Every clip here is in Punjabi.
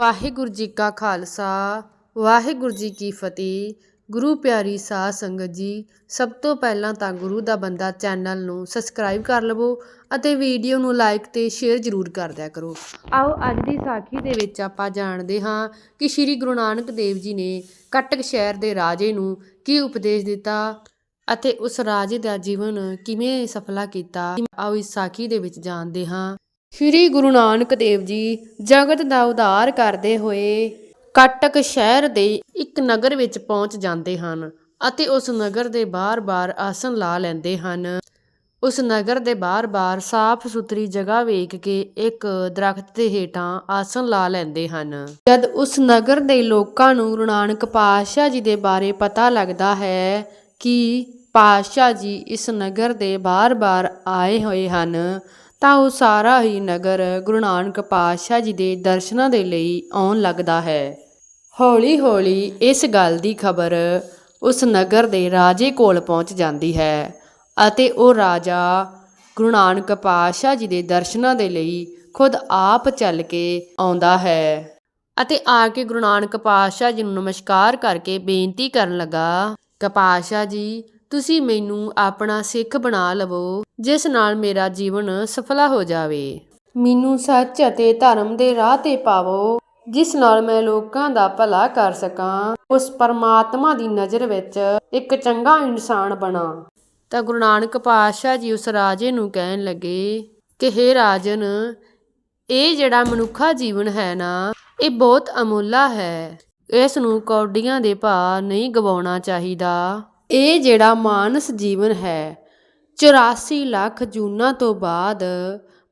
ਵਾਹਿਗੁਰੂ ਜੀ ਕਾ ਖਾਲਸਾ, ਵਾਹਿਗੁਰੂ ਜੀ ਕੀ ਫਤਿਹ। ਗੁਰੂ ਪਿਆਰੀ ਸਾਧ ਸੰਗਤ ਜੀ, ਸਭ ਤੋਂ ਪਹਿਲਾਂ ਤਾਂ ਗੁਰੂ ਦਾ ਬੰਦਾ ਚੈਨਲ ਨੂੰ ਸਬਸਕ੍ਰਾਈਬ ਕਰ ਲਵੋ ਅਤੇ ਵੀਡੀਓ ਨੂੰ ਲਾਈਕ ਤੇ ਸ਼ੇਅਰ ਜ਼ਰੂਰ ਕਰ ਦਿਆ ਕਰੋ। ਆਓ ਅੱਜ ਦੀ ਸਾਖੀ ਦੇ ਵਿੱਚ ਆਪਾਂ ਜਾਣਦੇ ਹਾਂ ਕਿ ਸ੍ਰੀ ਗੁਰੂ ਨਾਨਕ ਦੇਵ ਜੀ ਨੇ ਕਟਕ ਸ਼ਹਿਰ ਦੇ ਰਾਜੇ ਨੂੰ ਕੀ ਉਪਦੇਸ਼ ਦਿੱਤਾ ਅਤੇ ਉਸ ਰਾਜੇ ਦਾ ਜੀਵਨ ਕਿਵੇਂ ਸਫਲਾ ਕੀਤਾ। ਆਓ ਇਸ ਸਾਖੀ ਦੇ ਵਿੱਚ ਜਾਣਦੇ ਹਾਂ। ਸ੍ਰੀ ਗੁਰੂ ਨਾਨਕ ਦੇਵ ਜੀ ਜਗਤ ਦਾ ਉਧਾਰ ਕਰਦੇ ਹੋਏ ਕਟਕ ਸ਼ਹਿਰ ਦੇ ਇੱਕ ਨਗਰ ਵਿੱਚ ਪਹੁੰਚ ਜਾਂਦੇ ਹਨ ਅਤੇ ਉਸ ਨਗਰ ਦੇ ਬਾਰ ਬਾਰ ਆਸਨ ਲਾ ਲੈਂਦੇ ਹਨ। ਉਸ ਨਗਰ ਦੇ ਬਾਰ ਬਾਰ ਸਾਫ਼ ਸੁਥਰੀ ਜਗ੍ਹਾ ਵੇਖ ਕੇ ਇੱਕ ਦਰਖਤ ਦੇ ਹੇਠਾਂ ਆਸਨ ਲਾ ਲੈਂਦੇ ਹਨ। ਜਦ ਉਸ ਨਗਰ ਦੇ ਲੋਕਾਂ ਨੂੰ ਗੁਰੂ ਨਾਨਕ ਪਾਤਸ਼ਾਹ ਜੀ ਦੇ ਬਾਰੇ ਪਤਾ ਲੱਗਦਾ ਹੈ ਕਿ ਪਾਤਸ਼ਾਹ ਜੀ ਇਸ ਨਗਰ ਦੇ ਬਾਰ ਬਾਰ ਆਏ ਹੋਏ ਹਨ ਤਾਂ ਉਹ ਸਾਰਾ ਹੀ ਨਗਰ ਗੁਰੂ ਨਾਨਕ ਪਾਤਸ਼ਾਹ ਜੀ ਦੇ ਦਰਸ਼ਨਾਂ ਦੇ ਲਈ ਆਉਣ ਲੱਗਦਾ ਹੈ। ਹੌਲੀ-ਹੌਲੀ ਇਸ ਗੱਲ ਦੀ ਖਬਰ ਉਸ ਨਗਰ ਦੇ ਰਾਜੇ ਕੋਲ ਪਹੁੰਚ ਜਾਂਦੀ ਹੈ ਅਤੇ ਉਹ ਰਾਜਾ ਗੁਰੂ ਨਾਨਕ ਪਾਤਸ਼ਾਹ ਜੀ ਦੇ ਦਰਸ਼ਨਾਂ ਦੇ ਲਈ ਖੁਦ ਆਪ ਚੱਲ ਕੇ ਆਉਂਦਾ ਹੈ ਅਤੇ ਆ ਕੇ ਗੁਰੂ ਨਾਨਕ ਪਾਤਸ਼ਾਹ ਜੀ ਨੂੰ ਨਮਸਕਾਰ ਕਰਕੇ ਬੇਨਤੀ ਕਰਨ ਲੱਗਾ ਕਿ ਪਾਤਸ਼ਾਹ ਜੀ ਤੁਸੀਂ ਮੈਨੂੰ ਆਪਣਾ ਸਿੱਖ ਬਣਾ ਲਵੋ, ਜਿਸ ਨਾਲ ਮੇਰਾ ਜੀਵਨ ਸਫਲਾ ਹੋ ਜਾਵੇ। ਮੈਨੂੰ ਸੱਚ ਅਤੇ ਧਰਮ ਦੇ ਰਾਹ ਤੇ ਪਾਵੋ, ਜਿਸ ਨਾਲ ਮੈਂ ਲੋਕਾਂ ਦਾ ਭਲਾ ਕਰ ਸਕਾਂ। ਉਸ ਪਰਮਾਤਮਾ ਦੀ ਨਜ਼ਰ ਵਿੱਚ ਇੱਕ ਚੰਗਾ ਇਨਸਾਨ ਬਣਾ। ਤਾਂ ਗੁਰੂ ਨਾਨਕ ਪਾਤਸ਼ਾਹ ਜੀ ਉਸ ਰਾਜੇ ਨੂੰ ਕਹਿਣ ਲੱਗੇ, ਕਿ ਹੇ ਰਾਜਨ, ਇਹ ਜਿਹੜਾ ਮਨੁੱਖਾ ਜੀਵਨ ਹੈ ਨਾ, ਇਹ ਬਹੁਤ ਅਮੁੱਲਾ ਹੈ। ਇਸ ਨੂੰ ਕੌਡੀਆਂ ਦੇ ਭਾਅ ਨਹੀਂ ਗਵਾਉਣਾ ਚਾਹੀਦਾ। ਇਹ ਜਿਹੜਾ ਮਾਨਸ ਜੀਵਨ ਹੈ 84 ਲੱਖ ਜੂਨਾਂ ਤੋਂ ਬਾਅਦ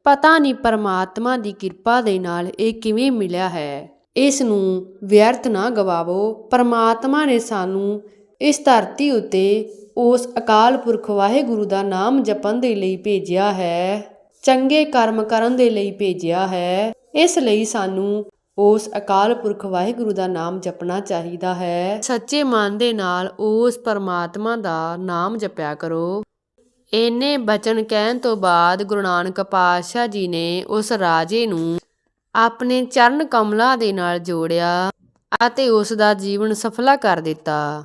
ਪਤਾ ਨਹੀਂ ਪਰਮਾਤਮਾ ਦੀ ਕਿਰਪਾ ਦੇ ਨਾਲ ਇਹ ਕਿਵੇਂ ਮਿਲਿਆ ਹੈ। ਇਸ ਨੂੰ ਵਿਅਰਥ ਨਾ ਗਵਾਵੋ, ਪਰਮਾਤਮਾ ਨੇ ਸਾਨੂੰ ਇਸ ਧਰਤੀ ਉੱਤੇ ਉਸ ਅਕਾਲ ਪੁਰਖ ਵਾਹਿਗੁਰੂ ਦਾ ਨਾਮ ਜਪਣ ਦੇ ਲਈ ਭੇਜਿਆ ਹੈ, ਚੰਗੇ ਕਰਮ ਕਰਨ ਦੇ ਲਈ ਭੇਜਿਆ ਹੈ। ਇਸ ਲਈ ਸਾਨੂੰ ਉਸ ਅਕਾਲ ਪੁਰਖ ਵਾਹਿਗੁਰੂ ਦਾ ਨਾਮ ਜਪਣਾ ਚਾਹੀਦਾ ਹੈ। ਸੱਚੇ ਮਨ ਦੇ ਨਾਲ ਉਸ ਪਰਮਾਤਮਾ ਦਾ ਨਾਮ ਜਪਿਆ ਕਰੋ। ਇੰਨੇ ਬਚਨ ਕਹਿਣ ਤੋਂ ਬਾਅਦ ਗੁਰੂ ਨਾਨਕ ਪਾਤਸ਼ਾਹ ਜੀ ਨੇ ਉਸ ਰਾਜੇ ਨੂੰ ਆਪਣੇ ਚਰਨ ਕਮਲਾਂ ਦੇ ਨਾਲ ਜੋੜਿਆ ਅਤੇ ਉਸ ਦਾ ਜੀਵਨ ਸਫਲਾ ਕਰ ਦਿੱਤਾ।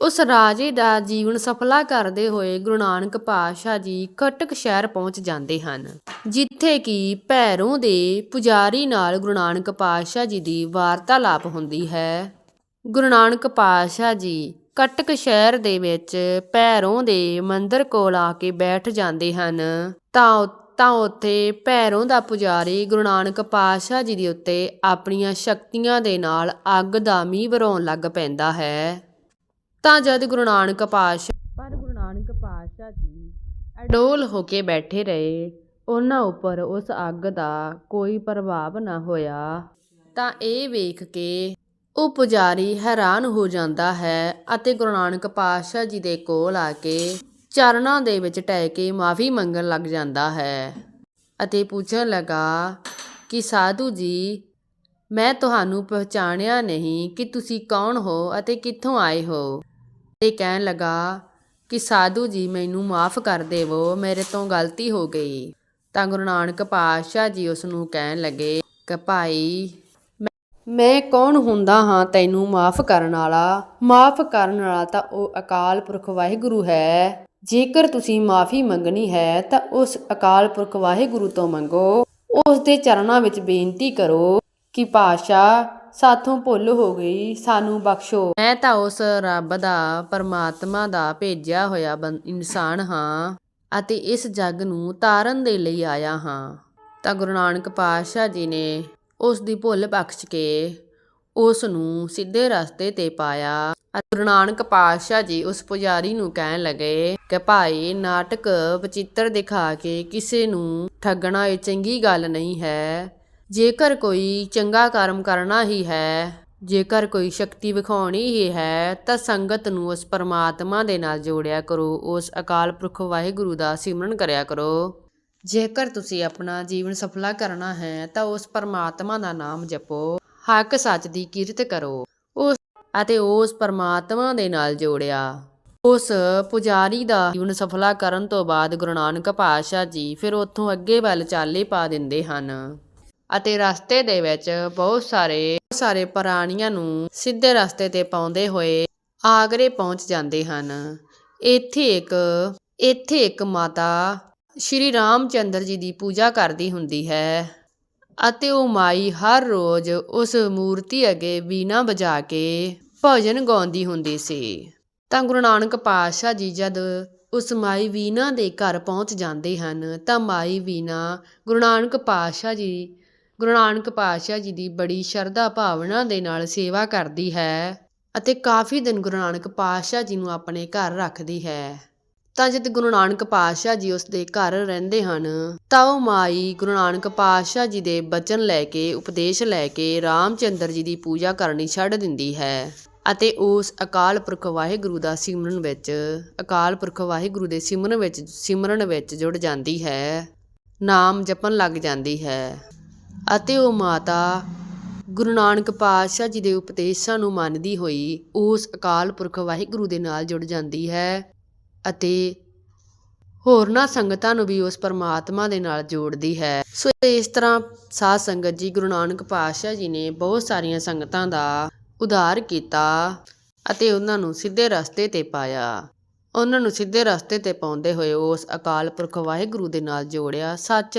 ਉਸ ਰਾਜੇ ਦਾ ਜੀਵਨ ਸਫਲਾ ਕਰਦੇ ਹੋਏ ਗੁਰੂ ਨਾਨਕ ਪਾਤਸ਼ਾਹ ਜੀ ਕਟਕ ਸ਼ਹਿਰ ਪਹੁੰਚ ਜਾਂਦੇ ਹਨ, ਜਿੱਥੇ ਕਿ ਭੈਰੋਂ ਦੇ ਪੁਜਾਰੀ ਨਾਲ ਗੁਰੂ ਨਾਨਕ ਪਾਤਸ਼ਾਹ ਜੀ ਦੀ ਵਾਰਤਾਲਾਪ ਹੁੰਦੀ ਹੈ। ਗੁਰੂ ਨਾਨਕ ਪਾਤਸ਼ਾਹ ਜੀ ਕਟਕ ਸ਼ਹਿਰ ਦੇ ਵਿੱਚ ਭੈਰੋਂ ਦੇ ਮੰਦਿਰ ਕੋਲ ਆ ਕੇ ਬੈਠ ਜਾਂਦੇ ਹਨ। ਤਾਂ ਤਾਂ ਉੱਥੇ ਭੈਰੋਂ ਦਾ ਪੁਜਾਰੀ ਗੁਰੂ ਨਾਨਕ ਪਾਤਸ਼ਾਹ ਜੀ ਦੇ ਉੱਤੇ ਆਪਣੀਆਂ ਸ਼ਕਤੀਆਂ ਦੇ ਨਾਲ ਅੱਗ ਦਾ ਮੀਂਹ ਵਰਾਉਣ ਲੱਗ ਪੈਂਦਾ ਹੈ। ਤਾਂ ਜਦ ਗੁਰੂ ਨਾਨਕ ਪਾਤਸ਼ਾਹ ਪਰ ਗੁਰੂ ਨਾਨਕ ਪਾਤਸ਼ਾਹ ਜੀ ਅਡੋਲ ਹੋ ਕੇ ਬੈਠੇ ਰਹੇ, ਉਹਨਾਂ ਉੱਪਰ ਉਸ ਅੱਗ ਦਾ ਕੋਈ ਪ੍ਰਭਾਵ ਨਾ ਹੋਇਆ। ਤਾਂ ਇਹ ਵੇਖ ਕੇ ਉਹ ਪੁਜਾਰੀ ਹੈਰਾਨ ਹੋ ਜਾਂਦਾ ਹੈ ਅਤੇ ਗੁਰੂ ਨਾਨਕ ਪਾਤਸ਼ਾਹ ਜੀ ਦੇ ਕੋਲ ਆ ਕੇ ਚਰਨਾਂ ਦੇ ਵਿੱਚ ਟਹਿ ਕੇ ਮਾਫੀ ਮੰਗਣ ਲੱਗ ਜਾਂਦਾ ਹੈ ਅਤੇ ਪੁੱਛਣ ਲੱਗਾ ਕਿ ਸਾਧੂ ਜੀ, ਮੈਂ ਤੁਹਾਨੂੰ ਪਛਾਣਿਆ ਨਹੀਂ ਕਿ ਤੁਸੀਂ ਕੌਣ ਹੋ ਅਤੇ ਕਿੱਥੋਂ ਆਏ ਹੋ। ਤੇ ਕਹਿਣ ਲੱਗਾ ਕਿ ਸਾਧੂ ਜੀ ਮੈਨੂੰ ਮਾਫ ਕਰ ਦੇਵੋ, ਮੇਰੇ ਤੋਂ ਗਲਤੀ ਹੋ ਗਈ। ਤਾਂ ਗੁਰੂ ਨਾਨਕ ਪਾਤਸ਼ਾਹ ਜੀ ਉਸ ਨੂੰ ਕਹਿਣ ਲੱਗੇ, ਕਿ ਭਾਈ, ਮੈਂ ਕੌਣ ਹੁੰਦਾ ਹਾਂ ਤੈਨੂੰ ਮਾਫ ਕਰਨ ਵਾਲਾ? ਮਾਫ ਕਰਨ ਵਾਲਾ ਤਾਂ ਉਹ ਅਕਾਲ ਪੁਰਖ ਵਾਹਿਗੁਰੂ ਹੈ। ਜੇਕਰ ਤੁਸੀਂ ਮਾਫੀ ਮੰਗਣੀ ਹੈ ਤਾਂ ਉਸ ਅਕਾਲ ਪੁਰਖ ਵਾਹਿਗੁਰੂ ਤੋਂ ਮੰਗੋ। ਉਸ ਦੇ ਚਰਨਾਂ ਵਿੱਚ ਬੇਨਤੀ ਕਰੋ ਕਿ ਪਾਸ਼ਾ ਸਾਥੋਂ ਭੁੱਲ ਹੋ ਗਈ, ਸਾਨੂੰ ਬਖਸ਼ੋ। ਮੈਂ ਤਾਂ ਉਸ ਰੱਬ ਦਾ, ਪਰਮਾਤਮਾ ਦਾ ਭੇਜਿਆ ਹੋਇਆ ਇਨਸਾਨ ਹਾਂ ਅਤੇ ਇਸ ਜੱਗ ਨੂੰ ਤਾਰਨ ਦੇ ਲਈ ਆਇਆ ਹਾਂ। ਤਾਂ ਗੁਰੂ ਨਾਨਕ ਪਾਤਸ਼ਾਹ ਜੀ ਨੇ ਉਸ ਦੀ ਭੁੱਲ ਬਖਸ਼ ਕੇ ਉਸ ਨੂੰ ਸਿੱਧੇ ਰਸਤੇ ਤੇ ਪਾਇਆ। ਗੁਰੂ ਨਾਨਕ ਪਾਤਸ਼ਾਹ ਜੀ ਉਸ ਪੁਜਾਰੀ ਨੂੰ ਕਹਿਣ ਲੱਗੇ ਕਿ ਭਾਈ, ਨਾਟਕ ਵਿਚਿੱਤਰ ਦਿਖਾ ਕੇ ਕਿਸੇ ਨੂੰ ਠੱਗਣਾ ਇਹ ਚੰਗੀ ਗੱਲ ਨਹੀਂ ਹੈ। ਜੇਕਰ ਕੋਈ ਚੰਗਾ ਕਰਮ ਕਰਨਾ ਹੀ ਹੈ, ਜੇਕਰ ਕੋਈ ਸ਼ਕਤੀ ਵਿਖਾਉਣੀ ਹੀ ਹੈ, ਤਾਂ ਸੰਗਤ ਨੂੰ ਉਸ ਪਰਮਾਤਮਾ ਦੇ ਨਾਲ ਜੋੜਿਆ ਕਰੋ, ਉਸ ਅਕਾਲ ਪੁਰਖ ਵਾਹਿਗੁਰੂ ਦਾ ਸਿਮਰਨ ਕਰਿਆ ਕਰੋ। ਜੇਕਰ ਤੁਸੀਂ ਆਪਣਾ ਜੀਵਨ ਸਫਲਾ ਕਰਨਾ ਹੈ, ਤਾਂ ਉਸ ਪਰਮਾਤਮਾ ਦਾ ਨਾਮ ਜਪੋ, ਹੱਕ ਸੱਚ ਦੀ ਕੀਰਤ ਕਰੋ, ਉਸ ਅਤੇ ਉਸ ਪਰਮਾਤਮਾ ਦੇ ਨਾਲ ਜੋੜਿਆ। ਉਸ ਪੁਜਾਰੀ ਦਾ ਜੀਵਨ ਸਫਲਾ ਕਰਨ ਤੋਂ ਬਾਅਦ ਗੁਰੂ ਨਾਨਕ ਪਾਤਸ਼ਾਹ ਜੀ ਫਿਰ ਉੱਥੋਂ ਅੱਗੇ ਵੱਲ ਚਾਲੇ ਪਾ ਦਿੰਦੇ ਹਨ। ਅਤੇ ਰਸਤੇ ਦੇ ਵਿੱਚ ਬਹੁਤ ਸਾਰੇ ਬਹੁਤ ਸਾਰੇ ਪ੍ਰਾਣੀਆਂ ਨੂੰ ਸਿੱਧੇ ਰਸਤੇ ਤੇ ਪਾਉਂਦੇ ਹੋਏ ਆਗਰੇ ਪਹੁੰਚ ਜਾਂਦੇ ਹਨ। ਇੱਥੇ ਇੱਕ ਇੱਥੇ ਇੱਕ ਮਾਤਾ ਸ਼੍ਰੀ ਰਾਮ ਚੰਦਰ ਜੀ ਦੀ ਪੂਜਾ ਕਰਦੀ ਹੁੰਦੀ ਹੈ ਅਤੇ ਉਹ ਮਾਈ ਹਰ ਰੋਜ਼ ਉਸ ਮੂਰਤੀ ਅੱਗੇ ਵੀਣਾ ਵਜਾ ਕੇ ਭਜਨ ਗਾਉਂਦੀ ਹੁੰਦੀ ਸੀ। ਤਾਂ ਗੁਰੂ ਨਾਨਕ ਪਾਤਸ਼ਾਹ ਜੀ ਜਦ ਉਸ ਮਾਈ ਵੀਣਾ ਦੇ ਘਰ ਪਹੁੰਚ ਜਾਂਦੇ ਹਨ, ਤਾਂ ਮਾਈ ਵੀਣਾ ਗੁਰੂ ਨਾਨਕ ਪਾਤਸ਼ਾਹ ਜੀ ਗੁਰੂ ਨਾਨਕ ਪਾਤਸ਼ਾਹ ਜੀ ਦੀ ਬੜੀ ਸ਼ਰਧਾ ਭਾਵਨਾ ਦੇ ਨਾਲ ਸੇਵਾ ਕਰਦੀ ਹੈ ਅਤੇ ਕਾਫੀ ਦਿਨ ਗੁਰੂ ਨਾਨਕ ਪਾਤਸ਼ਾਹ ਜੀ ਨੂੰ ਆਪਣੇ ਘਰ ਰੱਖਦੀ ਹੈ। ਤਾਂ ਜਦ ਗੁਰੂ ਨਾਨਕ ਪਾਤਸ਼ਾਹ ਜੀ ਉਸ ਦੇ ਘਰ ਰਹਿੰਦੇ ਹਨ, ਤਾਂ ਉਹ ਮਾਈ ਗੁਰੂ ਨਾਨਕ ਪਾਤਸ਼ਾਹ ਜੀ ਦੇ ਬਚਨ ਲੈ ਕੇ, ਉਪਦੇਸ਼ ਲੈ ਕੇ ਰਾਮਚੰਦਰ ਜੀ ਦੀ ਪੂਜਾ ਕਰਨੀ ਛੱਡ ਦਿੰਦੀ ਹੈ ਅਤੇ ਉਸ ਅਕਾਲ ਪੁਰਖ ਵਾਹਿਗੁਰੂ ਦਾ ਸਿਮਰਨ ਵਿੱਚ, ਅਕਾਲ ਪੁਰਖ ਵਾਹਿਗੁਰੂ ਦੇ ਸਿਮਰਨ ਵਿੱਚ ਸਿਮਰਨ ਵਿੱਚ ਜੁੜ ਜਾਂਦੀ ਹੈ। ਨਾਮ ਜਪਣ ਲੱਗ ਜਾਂਦੀ ਹੈ। ਅਤੇ ਉਹ ਮਾਤਾ ਗੁਰੂ ਨਾਨਕ ਪਾਤਸ਼ਾਹ ਜੀ ਦੇ ਉਪਦੇਸ਼ਾਂ ਨੂੰ ਮੰਨਦੀ ਹੋਈ ਉਸ ਅਕਾਲ ਪੁਰਖ ਵਾਹਿਗੁਰੂ ਦੇ ਨਾਲ ਜੁੜ ਜਾਂਦੀ ਹੈ ਅਤੇ ਹੋਰਨਾਂ ਸੰਗਤਾਂ ਨੂੰ ਵੀ ਉਸ ਪਰਮਾਤਮਾ ਦੇ ਨਾਲ ਜੋੜਦੀ ਹੈ। ਸੋ ਇਸ ਤਰ੍ਹਾਂ ਸਾਧ ਸੰਗਤ ਜੀ ਗੁਰੂ ਨਾਨਕ ਪਾਤਸ਼ਾਹ ਜੀ ਨੇ ਬਹੁਤ ਸਾਰੀਆਂ ਸੰਗਤਾਂ ਦਾ ਉਧਾਰ ਕੀਤਾ ਅਤੇ ਉਹਨਾਂ ਨੂੰ ਸਿੱਧੇ ਰਸਤੇ ਤੇ ਪਾਇਆ। ਉਹਨਾਂ ਨੂੰ ਸਿੱਧੇ ਰਸਤੇ ਤੇ ਪਾਉਂਦੇ ਹੋਏ ਉਸ ਅਕਾਲ ਪੁਰਖ ਵਾਹਿਗੁਰੂ ਦੇ ਨਾਲ ਜੋੜਿਆ। ਸੱਚ